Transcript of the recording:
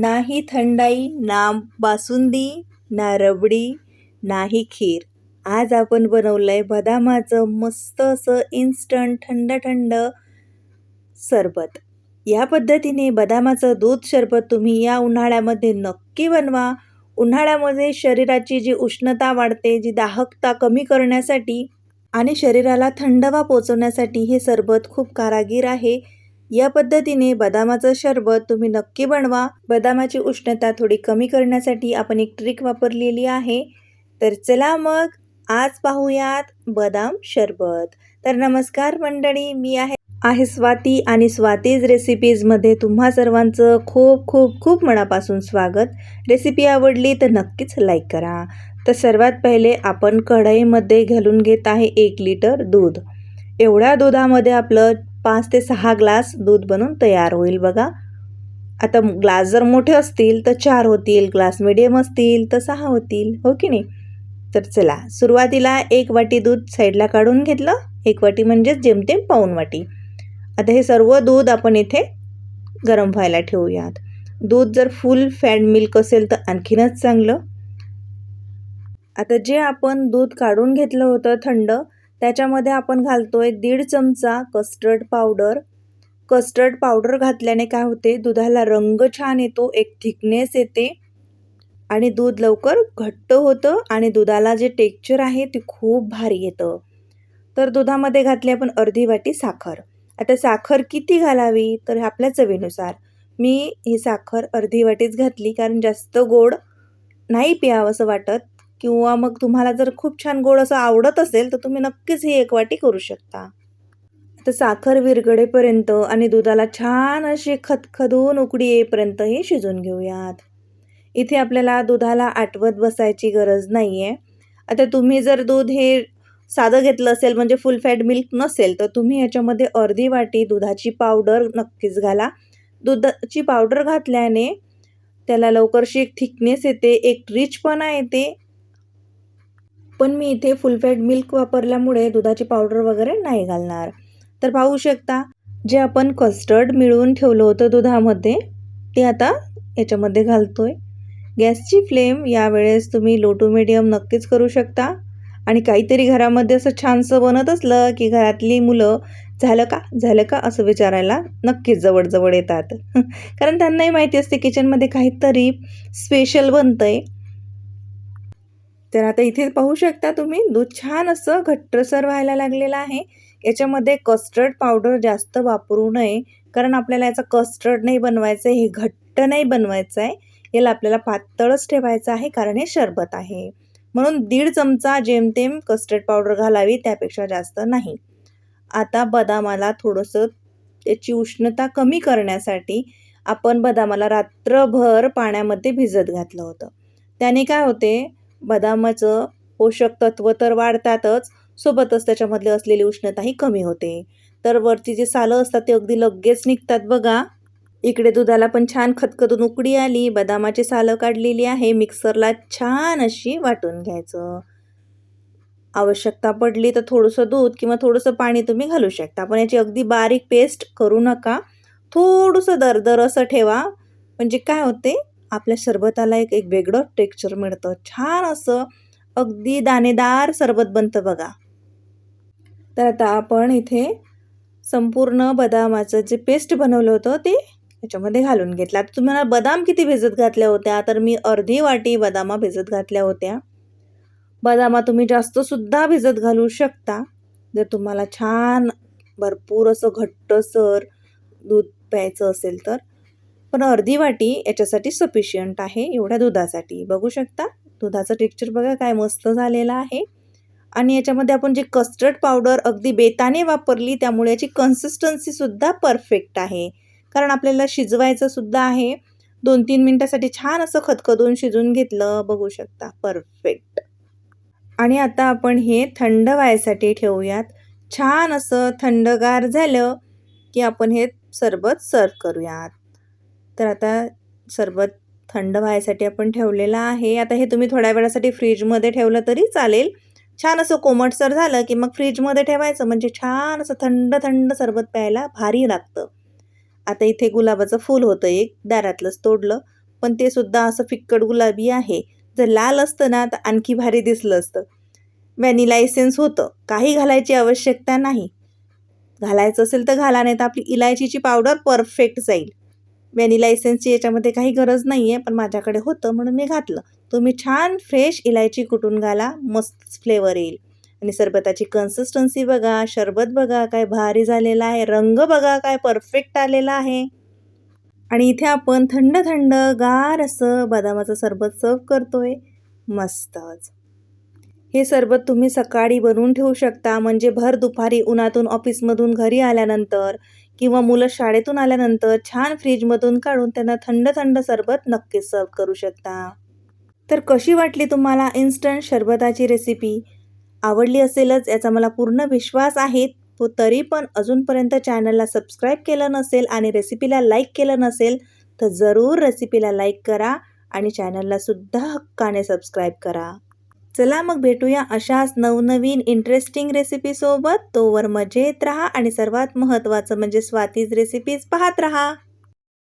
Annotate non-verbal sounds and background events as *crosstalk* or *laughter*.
नाही थंडाई ना बासुंदी ना रबडी नाही खीर. आज आपण बनवलं आहे बदामाचं मस्त असं इन्स्टंट थंड थंड सरबत. या पद्धतीने बदामाचं दूध सरबत तुम्ही या उन्हाळ्यामध्ये नक्की बनवा. उन्हाळ्यामध्ये शरीराची जी उष्णता वाढते जी दाहकता कमी करण्यासाठी आणि शरीराला थंडवा पोचवण्यासाठी हे सरबत खूप कारागीर आहे. या पद्धतीने बदामाचं शरबत तुम्ही नक्की बनवा. बदामाची उष्णता थोडी कमी करण्यासाठी आपण एक ट्रिक वापरलेली आहे. तर चला मग आज पाहूयात बदाम शरबत. तर नमस्कार मंडळी मी आहे आहे स्वाती आणि स्वातीज रेसिपीजमध्ये तुम्हा सर्वांचं खूप खूप खूप मनापासून स्वागत. रेसिपी आवडली तर नक्कीच लाईक करा. तर सर्वात पहिले आपण कढईमध्ये घालून घेत आहे एक लिटर दूध. एवढ्या दुधामध्ये आपलं पाच ते सहा ग्लास दूध बनून तयार होईल बघा. आता ग्लास जर मोठे असतील तर चार होतील ग्लास मिडियम असतील तर सहा होतील हो की नाही? तर चला सुरुवातीला एक वाटी दूध साईडला काढून घेतलं. एक वाटी म्हणजेच जेमतेम पाऊन वाटी. आता हे सर्व दूध आपण इथे गरम व्हायला ठेवूयात. दूध जर फुल फॅट मिल्क असेल तर आणखीनच चांगलं. आता जे आपण दूध काढून घेतलं होतं थंड त्याच्यामध्ये आपण घालतो आहे दीड चमचा कस्टर्ड पावडर कस्टर्ड पावडर घातल्याने काय होते? दुधाला रंग छान येतो एक थिकनेस येते. आणि दूध लवकर घट्ट होतं आणि दुधाला जे टेक्चर आहे ते खूप भारी येतं. तर दुधामध्ये घातली आपण अर्धी वाटी साखर. आता साखर किती घालावी? तर आपल्या चवीनुसार. मी ही साखर अर्धी वाटीच घातली कारण जास्त गोड नाही प्यावं असं वाटत. किंवा मग तुम्हाला जर खूप छान गोड असं आवडत असेल तर तुम्ही नक्कीच ही एक वाटी करू शकता. तर साखर विरगडेपर्यंत आणि दुधाला छान अशी खदखदून उकडी येईपर्यंत हे शिजून घेऊयात. इथे आपल्याला दुधाला आटवत बसायची गरज नाही आहे आता तुम्ही जर दूध हे साधं घेतलं असेल म्हणजे फुल फॅट मिल्क नसेल तर तुम्ही याच्यामध्ये अर्धी वाटी दुधाची पावडर नक्कीच घाला. दुधाची पावडर घातल्याने त्याला लवकरशी एक थिकनेस येते एक रिचपणा येते पण मी इथे फुल फॅट मिल्क वापरल्यामुळे दुधाची पावडर वगैरे नाही घालणार. तर पाहू शकता जे आपण कस्टर्ड मिळवून ठेवलं होतं दुधामध्ये ते आता याच्यामध्ये घालतो आहे गॅसची फ्लेम यावेळेस तुम्ही लो टू मिडियम नक्कीच करू शकता. आणि काहीतरी घरामध्ये असं छानसं बनत असलं की घरातली मुलं झालं का? झालं का? असं विचारायला नक्कीच जवळजवळ येतात. *laughs* कारण त्यांनाही माहिती असते किचनमध्ये काहीतरी स्पेशल बनतं आहे तर आता इथे पाहू शकता तुम्ही दूध छान असं घट्टसर व्हायला लागलेलं आहे. याच्यामध्ये कस्टर्ड पावडर जास्त वापरू नये कारण आपल्याला याचा कस्टर्ड नाही बनवायचं आहे हे घट्ट नाही बनवायचं आहे. याला आपल्याला पातळच ठेवायचं आहे कारण हे शरबत आहे. म्हणून दीड चमचा जेमतेम कस्टर्ड पावडर घालावी त्यापेक्षा जास्त नाही. आता बदामाला थोडंसं त्याची उष्णता कमी करण्यासाठी आपण बदामाला रात्रभर पाण्यामध्ये भिजत घातलं होतं. त्याने काय होते बदामाचं पोषक तत्व तर वाढतातच सोबतच त्याच्यामधले असलेली उष्णताही कमी होते. तर वरती जे सालं असतात ते अगदी लगेच निघतात बघा. इकडे दुधाला पण छान खतखतून उकडी आली बदामाची सालं काढलेली आहे मिक्सरला छान अशी वाटून घ्यायचं. आवश्यकता पडली तर थोडंसं दूध किंवा थोडंसं पाणी तुम्ही घालू शकता पण याची अगदी बारीक पेस्ट करू नका. थोडंसं दरदर असं ठेवा. म्हणजे काय होते? आपल्या सरबताला एक एक वेगळं टेक्स्चर मिळतं. छान असं अगदी दाणेदार सरबत बनतं बघा. तर आता आपण इथे संपूर्ण बदामाचं जे पेस्ट बनवलं होतं ते याच्यामध्ये घालून घेतलं. आता तुम्हाला बदाम किती भिजत घातल्या होत्या तर मी अर्धी वाटी बदामा भिजत घातल्या होत्या. बदामा तुम्ही जास्तसुद्धा भिजत घालू शकता. जर तुम्हाला छान भरपूर असं घट्टसर दूध प्यायचं असेल तर. पण अर्धी वाटी याच्यासाठी सफिशियंट आहे एवढ्या दुधासाठी. बघू शकता? दुधाचं टेक्स्चर बघा काय मस्त झालेलं आहे. आणि याच्यामध्ये आपण जे कस्टर्ड पावडर अगदी बेताने वापरली त्यामुळे याची कन्सिस्टन्सीसुद्धा परफेक्ट आहे. कारण आपल्याला शिजवायचं सुद्धा आहे. दोन तीन मिनटासाठी छान असं खतखदून शिजून घेतलं बघू शकता. परफेक्ट आणि आता आपण हे थंड व्हायसाठी ठेवूयात. छान असं थंडगार झालं की आपण हे सरबत सर्व करूयात. तर आता सरबत थंड व्हायसाठी आपण ठेवलेलं आहे. आता हे तुम्ही थोड्या वेळासाठी फ्रीजमध्ये ठेवलं तरी चालेल. छान असं कोमटसर झालं की मग फ्रीजमध्ये ठेवायचं म्हणजे छान असं थंड थंड सरबत प्यायला भारी लागतं. आता इथे गुलाबाचं फूल होतं एक दारातलंच तोडलं पण ते सुद्धा असं फिक्कट गुलाबी आहे. जर लाल असतं ना तर आणखी भारी दिसलं असतं. व्हॅनिला एसेन्स होतं. काही घालायची आवश्यकता नाही. घालायचं असेल तर घाला नाही तर आपली इलायचीची पावडर परफेक्ट जाईल. व्हॅनिला एसेन्सची याच्यामध्ये काही गरज नाही आहे पण माझ्याकडे होतं म्हणून मी घातलं. तुम्ही छान फ्रेश इलायची कुटून घाला मस्त फ्लेवर येईल. आणि सरबताची कन्सिस्टन्सी बघा शरबत बघा काय भारी झालेला आहे रंग बघा काय परफेक्ट आलेला आहे. आणि इथे आपण थंड थंड गार असं बदामाचं सरबत सर्व करतोय. मस्तच. हे सरबत तुम्ही सकाळी बनवून ठेवू शकता म्हणजे भर दुपारी उन्हातून ऑफिसमधून घरी आल्यानंतर. किंवा मुलं शाळेतून आल्यानंतर छान फ्रीजमधून काढून त्यांना थंड थंड सरबत नक्कीच सर्व करू शकता. तर कशी वाटली तुम्हाला इन्स्टंट शरबताची रेसिपी आवडली असेलच याचा मला पूर्ण विश्वास आहे. तो तरी पण अजूनपर्यंत चॅनलला सबस्क्राईब केलं नसेल आणि रेसिपीला लाईक केलं नसेल तर जरूर रेसिपीला लाईक करा आणि चॅनलला सुद्धा हक्काने सबस्क्राईब करा. चला मग भेटूया अशाच नवनवीन इंटरेस्टिंग रेसिपीसोबत तोवर मजेत राहा आणि सर्वात महत्त्वाचं म्हणजे स्वातीज रेसिपीज पाहत राहा.